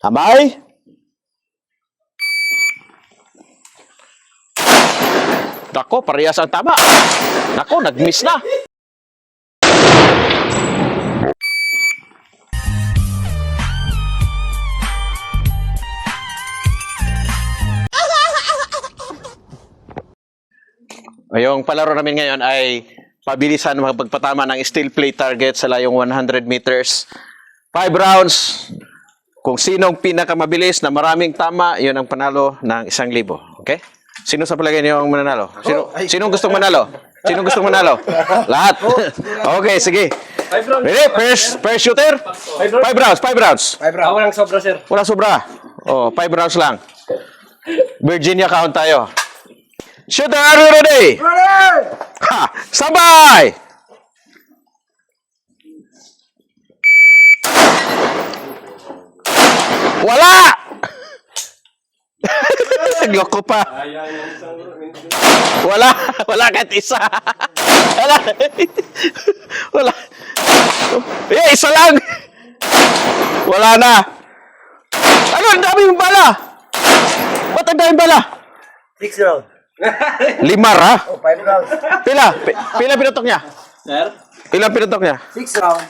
Tambay! Nako, parehas ang tama. Nako, nag-miss na. Yung palaro namin ngayon ay pabilisan magpagpatama ng steel plate target sa layong 100 meters. Five rounds. Kung sinong pinakamabilis na maraming tama, yun ang panalo ng isang libo. Okay? Sino sa palagay niyo ang mananalo? Sino, sinong gustong manalo? Sinong gustong manalo? Lahat. okay, sige. Ready? First, first shooter? Five rounds, five rounds. Ah, walang sobra, sir. Wala sobra. Oh, five rounds lang. Virginia count tayo. Shooter, are you ready? Ready! Ha! Sabay! Wala! Loko pa. Wala. Wala kahit isa. Wala. Wala. Eh, isa lang. Wala na. Ano, ang dami mong bala. Ba't ang daming bala? Six round. Lima ra? Oh, five rounds. Pila? Pi- Pila pinutok niya? Sir? Ilang pinutok niya? Six round.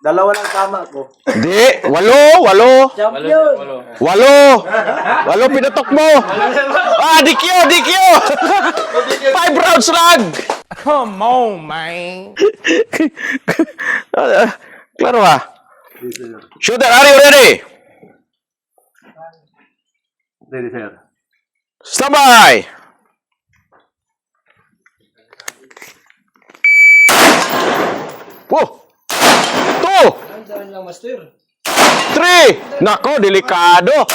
Dalawa lang tama ko. Hindi. Walo. Walo. Champion! Walo. Walo pinutok mo. Ah, DQ, DQ. Five rounds lang. Come on, man. Klaro ha? Shooter, are you ready? Ready, sir. Standby! Whoa! Two! Three! Nako, delikado!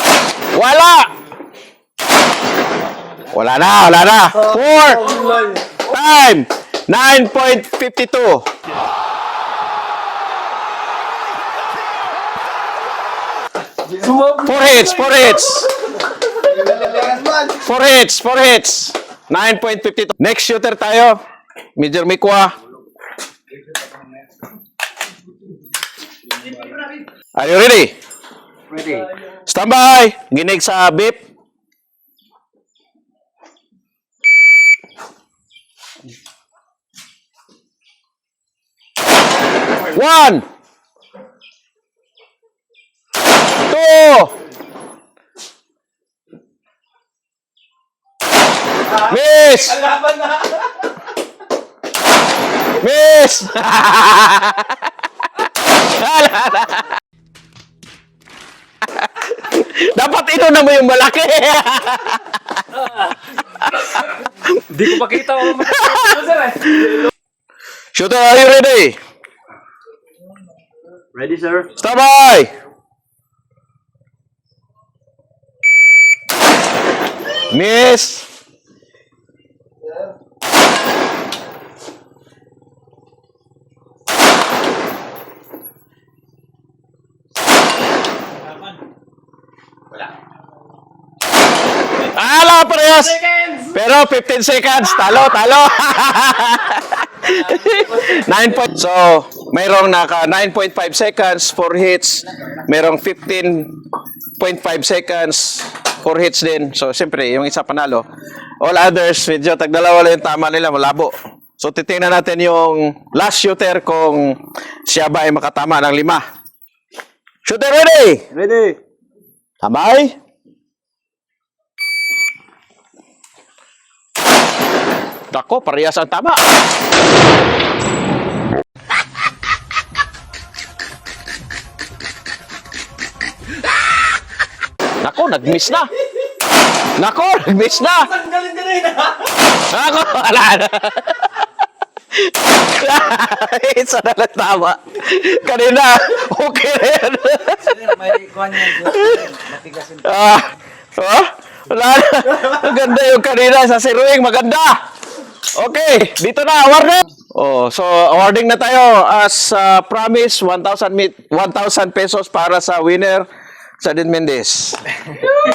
Wala! Wala na, wala na! Four! Time! 9.52 Four hits, four hits! Four hits, four hits. 9.52. Next shooter tayo. Major Mikwa. Are you ready? Ready. Standby. Ginig sa beep. One. Two. Miss! Miss! Na. Dapat ito na mo yung malaki. Di ko makita ko sir eh. Shooter, are you ready? Ready, sir? Stand by! Miss! Ala, parehas! Pero 15 seconds, talo, talo! 9 point. So, mayroong naka 9.5 seconds, 4 hits. Mayroong 15.5 seconds, 4 hits din. So, siyempre, yung isa panalo. All others, medyo tagdalawa lang yung tama nila, malabo. So, titingnan natin yung last shooter kung siya ba ay makatama ng lima. Shooter ready! Ready. Tambay! Dako, parehas ang tama. Nako, nag-miss na. Nako, nag-miss na. Nako, wala na. Isa na lang tama. Kanina, okay na yan. May kuhan yan, sir. Matigasin. Ah, oh, wala na. Maganda yung kanina sa siruing, maganda. Okay, dito na, awarding. Oh, so awarding na tayo as uh, promise 1,000 mit- 1,000 pesos para sa winner sa Din Mendez.